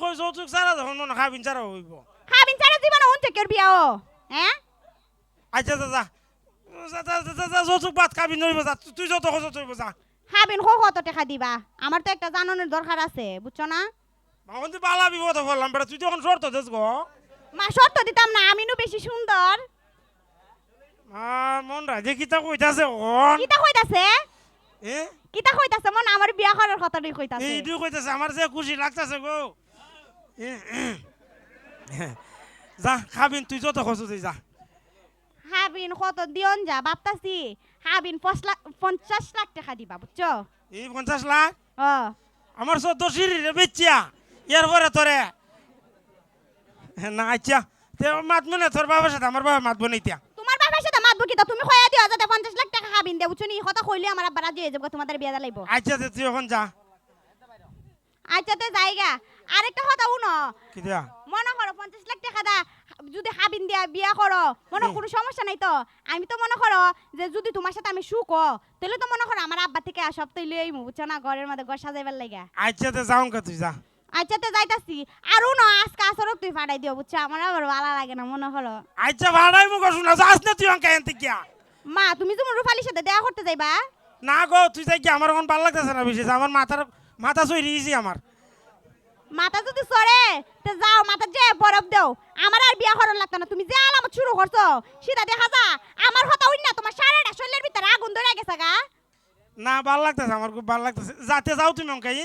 কই যৌতুক ছাড়া যখন মনে খাবিন ছাড়া হইব। খাবিন ছাড়া জীবনে উনতে কের বিয়া ও হ্যাঁ আচ্ছা যা যা। যা, যা, যা, যা, যা, যৌতুক বাদ খাবি নইব যা। তুই- যত যা। খাবিন কত টাকা দিবা? আমার তো একটা জানানোর দরকার আছে বুঝছ না? তুই বালা বিপদ বললাম বেটা তুই তখন শর্ত দেস গো। মা শর্ত দিতাম না বেশি সুন্দর মন রাজে কিতা কইতাছে কিতা কইতাছে এ? কিতা কইতাছে মন আমার বিয়া করার কথাটাই কইতাছে এইটু কইতাছে আমার যে খুশি লাগতাছে গো। যা খাবিন তুই যত তুই যা। হাবিন কত দিয়ন যা ভাবতাছি। হাবিন পঞ্চাশ লাখ টাকা দিবা বুঝছ? এই পঞ্চাশ লাখ? ও। আমার চোদ্দ সিঁড়ি বেচিয়া ইয়ার পরে তোরে। না আচ্ছা তে মাতবো না তোর বাবার সাথে আমার বাবা মাতবো না এতিয়া তোমার বাবার সাথে মাতবো কিতা তুমি কইয়া দিও যাতে পঞ্চাশ লাখ টাকা হাবিন দে বুঝছ নি? কথা কইলে আমার আব্বা রাজি হয়ে যাব তোমাদের বিয়া দিলাইব আচ্ছা তুই এখন যা। আচ্ছা তে জায়গা আরেকটা কথা উনো কি দিয়া মনে করো পঞ্চাশ লাখ টাকা দা যদি হাবিন দিয়া বিয়া করো মনে কোনো সমস্যা নাই তো? আমি তো মনে করো যে যদি তোমার সাথে আমি সুখ তাহলে তো মনে করো আমার আব্বা থেকে সব তো লই বুঝছ না? ঘরের মধ্যে ঘর সাজাইবার লাগে আচ্ছা তে যাও কা তুই যা। আচ্ছা তো যাইতাছি। আর উনো আজকে আসরক তুই ফাটাই দিও বুঝছ? আমার আবার ভালো লাগে না মনে করো। আচ্ছা ভাড়াই মুখ শুনা যাস না তুই অঙ্কা এনতে কিয়া মা তুমি তোমার রূপালির সাথে দেখা করতে যাইবা? না গো তুই যাই কি? আমার এখন ভালো লাগতেছে না বিশেষ আমার মাথার মাথা চুই আমার। মাথা যদি সরে তে যাও মাথা যে বরফ দেও। আমার আর বিয়া করার লাগতো না। তুমি যে আলামত শুরু করছ সেটা দেখা যা। আমার কথা হইন না তোমার সারাটা শরীরের ভিতরে আগুন ধরে গেছে গা। না ভালো লাগতেছে আমার খুব ভালো লাগতেছে। যাতে যাও তুমি অঙ্কাই।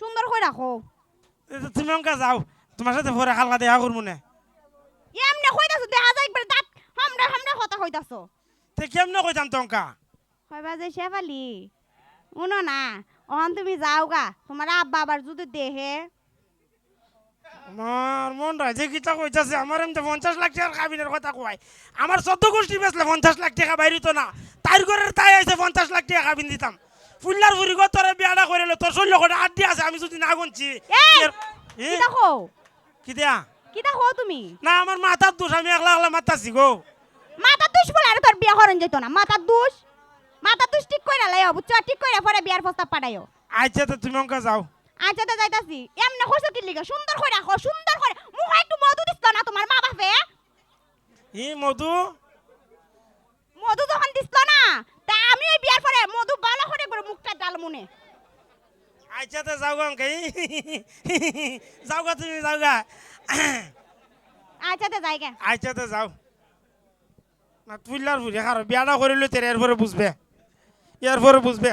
সুন্দর করে রাখো। তুমি অঙ্কা যাও। তোমার সাথে পরে খাল্লা দেখা করব না। এমনি কইতাছো দেখা যায় একবার দাঁত হামড়া হামড়া কথা কইতাছো। তে কেমনে কইতাম তো অঙ্কা? কইবা যে শেফালি? উনো না অহন তুমি যাও গা। তোমার আব্বা আবার যদি দেহে আমার মন রাজে কিতা কইতাছে আমার এমনি পঞ্চাশ লাখ টাকার কাবিনের কথা কয়। আমার চোদ্দ গোষ্ঠী বেচলে পঞ্চাশ লাখ টাকা বাইরিত না। তার ঘরের তাই আছে পঞ্চাশ লাখ টাকা কাবিন দিতাম। ফুল্লার ফুরি গো তোরে বিয়াটা করিল তোর শৈল্য করে আড্ডি আছে আমি যদি না গুনছি। কি দেয়া? কি দেখো তুমি? না আমার মাথার দোষ আমি একলা একলা মাতাছি গো। মাথার দুষ বলে আর তোর বিয়া করন যেত না। মাথার দুষ? মাথার দুষ ঠিক কইরা লাইও বুঝছ? ঠিক কইরা পরে বিয়ার প্রস্তাব পাঠাইও। আচ্ছা তো তুমি অঙ্কা যাও। আচ্ছা তো যাইতাছি। এমনি কইছো কি লিগা? সুন্দর করে রাখো সুন্দর করে মুখ একটু মধু দিছিল না তোমার মা বাপে ই মধু? মধু যখন দিছিল না তা আমি ওই বিয়ার পরে মধু ভালো করে করে মুখটা ডাল মুনে। আচ্ছা তো যাও গো অঙ্কা যাও গা তুমি যাও গা। আচ্ছা তো যাইগা আচ্ছা তো যাও। না ফুল্লার ফুরি খারো। বিয়াটা করিল তেরে এরপরে বুঝবে। এরপরে বুঝবে।